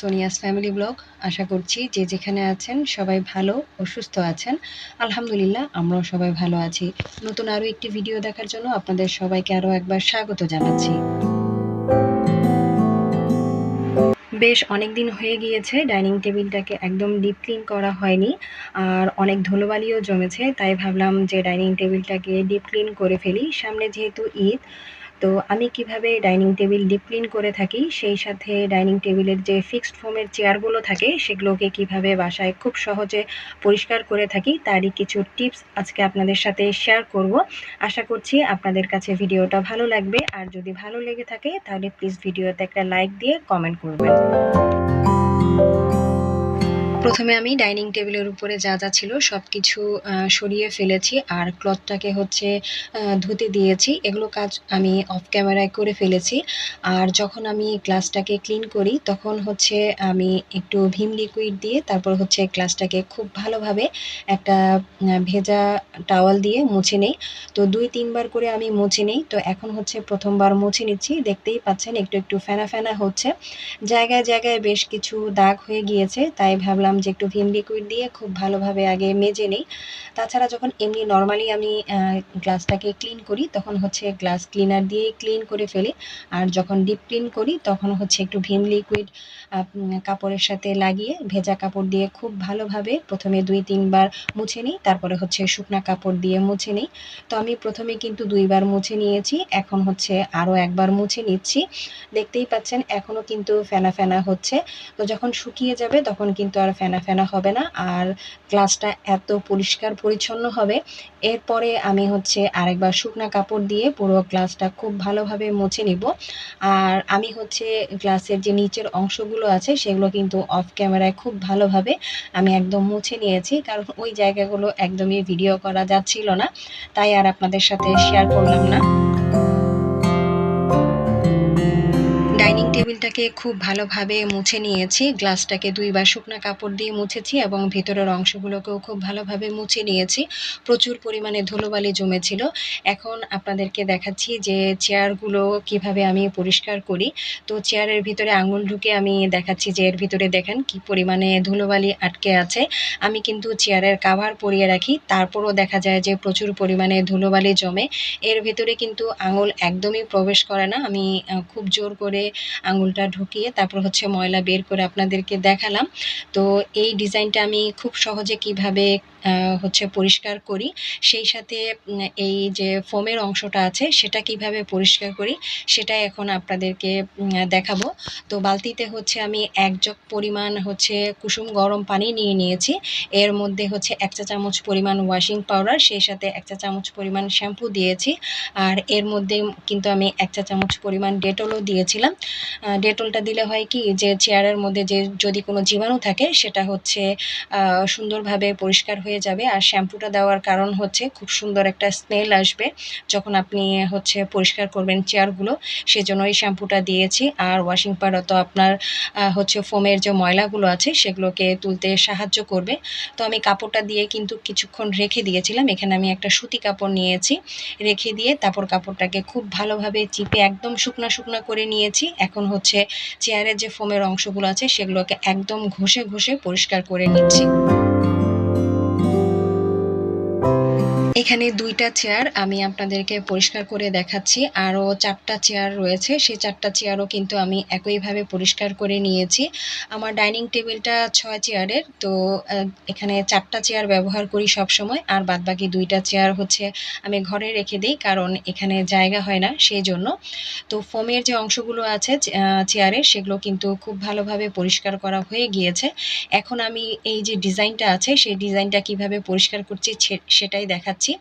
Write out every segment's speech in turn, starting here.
Sonia's family blog. আশা করছি যে যেখানে আছেন সবাই ভালো ও সুস্থ আছেন। আলহামদুলিল্লাহ, আমরাও সবাই ভালো আছি। নতুন আরও একটি ভিডিও দেখার জন্য আপনাদের সবাইকে আরও একবার স্বাগত জানাচ্ছি। বেশ অনেক দিন হয়ে গিয়েছে, ডাইনিং টেবিলটাকে একদম ডিপ ক্লিন করা হয়নি আর অনেক ধুলোবালিও জমেছে, তাই ভাবলাম যে ডাইনিং টেবিলটাকে ডিপ ক্লিন করে ফেলি। সামনে যেহেতু ঈদ তো আমি কীভাবে ডাইনিং টেবিল ডিপ ক্লিন করে থাকি, সেই সাথে ডাইনিং টেবিলের যে ফিক্সড ফোমের চেয়ারগুলো থাকে, সেগুলোকে কীভাবে বাসায় খুব সহজে পরিষ্কার করে থাকি, তারই কিছু টিপস আজকে আপনাদের সাথে শেয়ার করব। আশা করছি আপনাদের কাছে ভিডিওটা ভালো লাগবে। আর যদি ভালো লেগে থাকে, তাহলে প্লিজ ভিডিওতে একটা লাইক দিয়ে কমেন্ট করবেন। প্রথমে আমি ডাইনিং টেবিলের উপরে যা যা ছিল সব কিছু সরিয়ে ফেলেছি আর ক্লথটাকে হচ্ছে ধুতে দিয়েছি। এগুলো কাজ আমি অফ ক্যামেরায় করে ফেলেছি। আর যখন আমি গ্লাসটাকে ক্লিন করি, তখন হচ্ছে আমি একটু ভিম লিকুইড দিয়ে তারপর হচ্ছে গ্লাসটাকে খুব ভালোভাবে একটা ভেজা টাওয়াল দিয়ে মুছে নেই। তো দুই, তিনবার করে আমি মুছে নিই। তো এখন হচ্ছে প্রথমবার মুছে নিচ্ছি। দেখতেই পাচ্ছেন একটু একটু ফেনা ফেনা হচ্ছে। জায়গায় জায়গায় বেশ কিছু দাগ হয়ে গিয়েছে, তাই ভাবলাম যে একটু ভিম লিকুইড দিয়ে খুব ভালোভাবে আগে মেজে নেই। তাছাড়া যখন এমনি নর্মালি আমি গ্লাসটাকে ক্লিন করি, তখন হচ্ছে গ্লাস ক্লিনার দিয়ে ক্লিন করে ফেলি। আর যখন ডিপ ক্লিন করি, তখন হচ্ছে একটু ভিম লিকুইড কাপড়ের সাথে লাগিয়ে ভেজা কাপড় দিয়ে খুব ভালোভাবে প্রথমে দুই তিনবার মুছে নিই। তারপরে হচ্ছে শুকনা কাপড় দিয়ে মুছে নিই। তো আমি প্রথমে কিন্তু দুইবার মুছে নিয়েছি। এখন হচ্ছে আরও একবার মুছে নিচ্ছি। দেখতেই পাচ্ছেন, এখনও কিন্তু ফেনা ফেনা হচ্ছে। তো যখন শুকিয়ে যাবে, তখন কিন্তু আর ফেনা ফেনা হবে না, আর গ্লাসটা এত পরিষ্কার পরিচ্ছন্ন হবে। এরপরে আমি হচ্ছে আরেকবার শুকনা কাপড় দিয়ে পুরো গ্লাসটা খুব ভালোভাবে মুছে নিব। আর আমি হচ্ছে গ্লাসের যে নিচের অংশগুলো আছে, সেগুলো কিন্তু অফ ক্যামেরায় খুব ভালোভাবে আমি একদম মুছে নিয়েছি, কারণ ওই জায়গাগুলো একদমই ভিডিও করা যাচ্ছিল না। তাই আর আপনাদের সাথে শেয়ার করলাম না। টেবিলটাকে খুব ভালোভাবে মুছে নিয়েছি। গ্লাসটাকে দুইবার শুকনো কাপড় দিয়ে মুছেছি এবং ভেতরের অংশগুলোকেও খুব ভালোভাবে মুছে নিয়েছি। প্রচুর পরিমাণে ধুলোবালি জমেছিল। এখন আপনাদেরকে দেখাচ্ছি যে চেয়ারগুলো কীভাবে আমি পরিষ্কার করি। তো চেয়ারের ভিতরে আঙুল ঢুকে আমি দেখাচ্ছি যে এর ভিতরে দেখেন কি পরিমাণে ধুলোবালি আটকে আছে। আমি কিন্তু চেয়ারের কাভার পরিয়ে রাখি। তারপরও দেখা যায় যে প্রচুর পরিমাণে ধুলোবালি জমে। এর ভিতরে কিন্তু আঙুল একদমই প্রবেশ করে না। আমি খুব জোর করে আঙুলটা ঢুকিয়ে তারপর হচ্ছে ময়লা বের করে আপনাদেরকে দেখালাম। তো এই ডিজাইনটা আমি খুব সহজে কীভাবে হচ্ছে পরিষ্কার করি, সেই সাথে এই যে ফোমের অংশটা আছে সেটা কীভাবে পরিষ্কার করি সেটা এখন আপনাদেরকে দেখাবো। তো বালতিতে হচ্ছে আমি এক জগ পরিমাণ হচ্ছে কুসুম গরম পানি নিয়ে নিয়েছি। এর মধ্যে হচ্ছে এক চা চামচ পরিমাণ ওয়াশিং পাউডার সেই সাথে এক চা চামচ পরিমাণ শ্যাম্পু দিয়েছি। আর এর মধ্যে কিন্তু আমি এক চা চামচ পরিমাণ ডেটলও দিয়েছিলাম। ডেটলটা দিলে হয় কি যে চেয়ারের মধ্যে যে যদি কোনো জীবাণু থাকে সেটা হচ্ছে সুন্দরভাবে পরিষ্কার হয়ে যাবে। আর শ্যাম্পুটা দেওয়ার কারণ হচ্ছে খুব সুন্দর একটা স্মেল আসবে যখন আপনি হচ্ছে পরিষ্কার করবেন চেয়ারগুলো। সেজন্য এই শ্যাম্পুটা দিয়েছি। আর ওয়াশিং পাউডার তো আপনার হচ্ছে ফোমের যে ময়লাগুলো আছে সেগুলোকে তুলতে সাহায্য করবে। তো আমি কাপড়টা দিয়ে কিন্তু কিছুক্ষণ রেখে দিয়েছিলাম। এখানে আমি একটা সুতি কাপড় নিয়েছি। রেখে দিয়ে তারপর কাপড়টাকে খুব ভালোভাবে চিপে একদম শুকনা শুকনা করে নিয়েছি। এখন হচ্ছে চেয়ারের যে ফোমের অংশগুলো আছে সেগুলোকে একদম ঘষে ঘষে পরিষ্কার করে নিচ্ছি। এখানে দুইটা চেয়ার আমি আপনাদেরকে পরিষ্কার করে দেখাচ্ছি। আরও চারটা চেয়ার রয়েছে। সেই চারটা চেয়ারও কিন্তু আমি একইভাবে পরিষ্কার করে নিয়েছি। আমার ডাইনিং টেবিলটা ছয় চেয়ারের তো এখানে চারটা চেয়ার ব্যবহার করি সব সময় আর বাদবাকি দুইটা চেয়ার হচ্ছে আমি ঘরে রেখে দিই, কারণ এখানে জায়গা হয় না সেই জন্য। তো ফোমের যে অংশগুলো আছে চেয়ারের সেগুলো কিন্তু খুব ভালোভাবে পরিষ্কার করা হয়ে গিয়েছে। এখন আমি এই যে ডিজাইনটা আছে, সেই ডিজাইনটা কীভাবে পরিষ্কার করছি সেটাই দেখাচ্ছি। করেছি।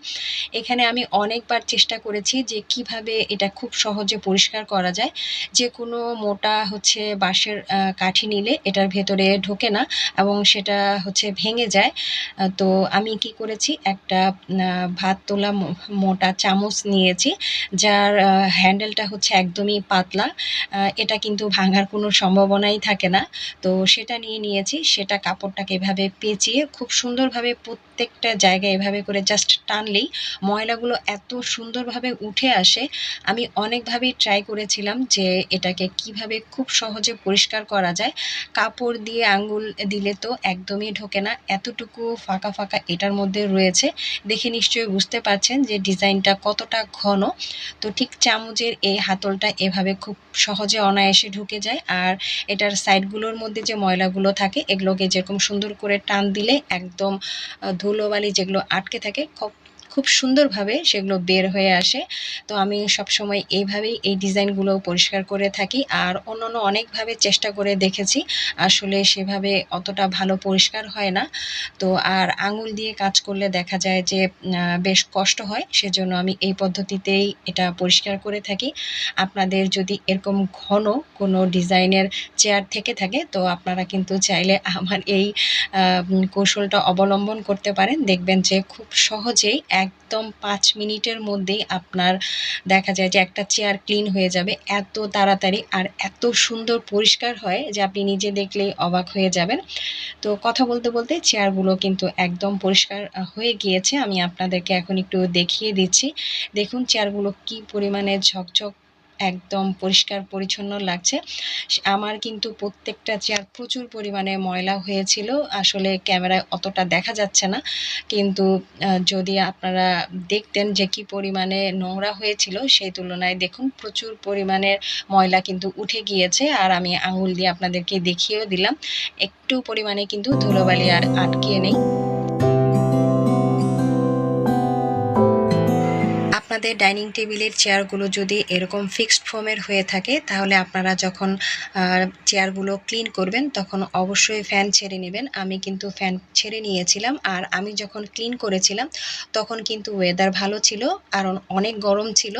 এখানে আমি অনেকবার চেষ্টা করেছি যে কীভাবে এটা খুব সহজে পরিষ্কার করা যায়। যে কোনো মোটা হচ্ছে বাঁশের কাঠি নিলে এটার ভেতরে ঢোকে না এবং সেটা হচ্ছে ভেঙে যায়। তো আমি কি করেছি, একটা ভাত তোলা মোটা চামচ নিয়েছি, যার হ্যান্ডেলটা হচ্ছে একদমই পাতলা। এটা কিন্তু ভাঙার কোনো সম্ভাবনাই থাকে না। তো সেটা নিয়ে নিয়েছি, সেটা কাপড়টাকে এভাবে পেঁচিয়ে খুব সুন্দরভাবে প্রত্যেকটা জায়গায় এভাবে করে জাস্ট টানলেই ময়লাগুলো এত সুন্দরভাবে উঠে আসে। আমি অনেকভাবেই ট্রাই করেছিলাম যে এটাকে কীভাবে খুব সহজে পরিষ্কার করা যায়। কাপড় দিয়ে আঙ্গুল দিলে তো একদমই ঢোকে না। এতটুকু ফাঁকা ফাঁকা এটার মধ্যে রয়েছে। দেখে নিশ্চয়ই বুঝতে পারছেন যে ডিজাইনটা কতটা ঘন। তো ঠিক চামচের এই হাতলটা এভাবে খুব সহজে অনায়াসে ঢুকে যায়। আর এটার সাইডগুলোর মধ্যে যে ময়লাগুলো থাকে, এগুলোকে যেরকম সুন্দর করে টান দিলে একদম ধুলোবালি যেগুলো আটকে থাকে খুব সুন্দরভাবে সেগুলো বের হয়ে আসে। তো আমি সবসময় এইভাবেই এই ডিজাইনগুলো পরিষ্কার করে থাকি আর অন্যান্য অনেকভাবে চেষ্টা করে দেখেছি। আসলে সেভাবে অতটা ভালো পরিষ্কার হয় না। তো আর আঙুল দিয়ে কাজ করলে দেখা যায় যে বেশ কষ্ট হয়। সেজন্য আমি এই পদ্ধতিতেই এটা পরিষ্কার করে থাকি। আপনাদের যদি এরকম ঘন কোনো ডিজাইনের চেয়ার থেকে থাকে, তো আপনারা কিন্তু চাইলে আমার এই কৌশলটা অবলম্বন করতে পারেন। দেখবেন যে খুব সহজেই একদম পাঁচ মিনিটের মধ্যেই আপনার দেখা যায় যে একটা চেয়ার ক্লিন হয়ে যাবে, এত তাড়াতাড়ি আর এত সুন্দর পরিষ্কার হয় যে আপনি নিজে দেখলেই অবাক হয়ে যাবেন। তো কথা বলতে বলতে চেয়ারগুলো কিন্তু একদম পরিষ্কার হয়ে গিয়েছে। আমি আপনাদেরকে এখন একটু দেখিয়ে দিচ্ছি। দেখুন চেয়ারগুলো কি পরিমাণে ঝকঝক একদম পরিষ্কার পরিচ্ছন্ন লাগছে। আমার কিন্তু প্রত্যেকটা চেয়ার প্রচুর পরিমাণে ময়লা হয়েছিল। আসলে ক্যামেরায় অতটা দেখা যাচ্ছে না। কিন্তু যদি আপনারা দেখতেন যে কি পরিমাণে নোংরা হয়েছিল, সেই তুলনায় দেখুন প্রচুর পরিমাণের ময়লা কিন্তু উঠে গিয়েছে। আর আমি আঙুল দিয়ে আপনাদেরকে দেখিয়েও দিলাম, একটু পরিমাণে কিন্তু ধুলোবালি আর আটকে নেই। আপনাদের ডাইনিং টেবিলের চেয়ারগুলো যদি এরকম ফিক্সড ফোমের হয়ে থাকে, তাহলে আপনারা যখন চেয়ারগুলো ক্লিন করবেন, তখন অবশ্যই ফ্যান ছেড়ে নেবেন। আমি কিন্তু ফ্যান ছেড়ে নিয়েছিলাম, আর আমি যখন ক্লিন করেছিলাম, তখন কিন্তু ওয়েদার ভালো ছিল আর অনেক গরম ছিল।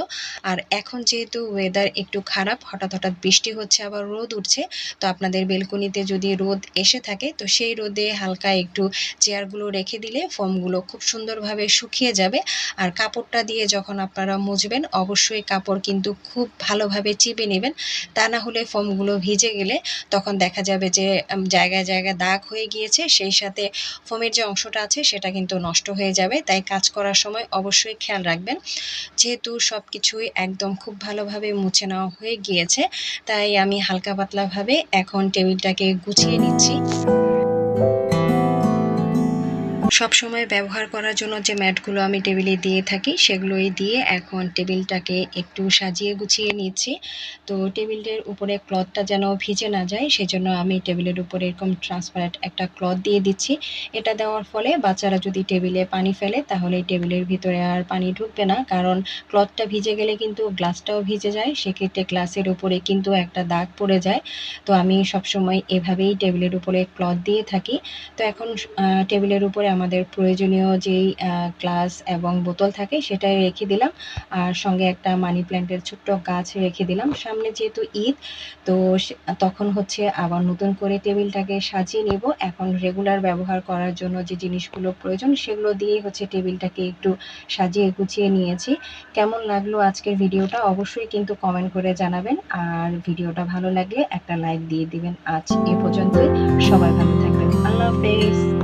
আর এখন যেহেতু ওয়েদার একটু খারাপ, হঠাৎ হঠাৎ বৃষ্টি হচ্ছে, আবার রোদ উঠছে, তো আপনাদের বেলকনিতে যদি রোদ এসে থাকে, তো সেই রোদে হালকা একটু চেয়ারগুলো রেখে দিলে ফোমগুলো খুব সুন্দরভাবে শুকিয়ে যাবে। আর কাপড়টা দিয়ে যখন আপনারা মুছবেন অবশ্যই কাপড় কিন্তু খুব ভালোভাবে চিপে নেবেন। তা না হলে ফোমগুলো ভিজে গেলে তখন দেখা যাবে যে জায়গায় জায়গায় দাগ হয়ে গিয়েছে। সেই সাথে ফোমের যে অংশটা আছে, সেটা কিন্তু নষ্ট হয়ে যাবে। তাই কাজ করার সময় অবশ্যই খেয়াল রাখবেন। যেহেতু সব কিছুই একদম খুব ভালোভাবে মুছে নেওয়া হয়ে গিয়েছে, তাই আমি হালকা পাতলাভাবে এখন টেবিলটাকে গুছিয়ে নিচ্ছি। সব সময় ব্যবহার করার জন্য যে ম্যাটগুলো আমি টেবিলে দিয়ে থাকি, সেগুলোই দিয়ে এখন টেবিলটাকে একটু সাজিয়ে গুছিয়ে নিচ্ছি। তো টেবিলের উপরে ক্লথটা যেন ভিজে না যায়, সেজন্য আমি টেবিলের উপরে এরকম ট্রান্সপারেন্ট একটা ক্লথ দিয়ে দিচ্ছি। এটা দেওয়ার ফলে বাচ্চারা যদি টেবিলে পানি ফেলে, তাহলে টেবিলের ভিতরে আর পানি ঢুকবে না। কারণ ক্লথটা ভিজে গেলে কিন্তু গ্লাসটাও ভিজে যায়, সেক্ষেত্রে গ্লাসের উপরে কিন্তু একটা দাগ পড়ে যায়। তো আমি সবসময় এভাবেই টেবিলের উপরে ক্লথ দিয়ে থাকি। তো এখন টেবিলের উপরে আমাদের প্রয়োজনীয় যেই গ্লাস এবং বোতল থাকে সেটাই রেখে দিলাম। আর সঙ্গে একটা মানি প্ল্যান্টের ছোট্ট গাছ রেখে দিলাম। সামনে যেহেতু ঈদ, তো তখন হচ্ছে আবার নতুন করে টেবিলটাকে সাজিয়ে নেব। এখন রেগুলার ব্যবহার করার জন্য যে জিনিসগুলো প্রয়োজন, সেগুলো দিয়েই হচ্ছে টেবিলটাকে একটু সাজিয়ে গুছিয়ে নিয়েছি। কেমন লাগল আজকের ভিডিওটা অবশ্যই কিন্তু কমেন্ট করে জানাবেন। আর ভিডিওটা ভালো লাগলে একটা লাইক দিয়ে দিবেন। আজ এ পর্যন্তই। সবাই ভালো থাকবেন। আল্লাহ হাফেজ।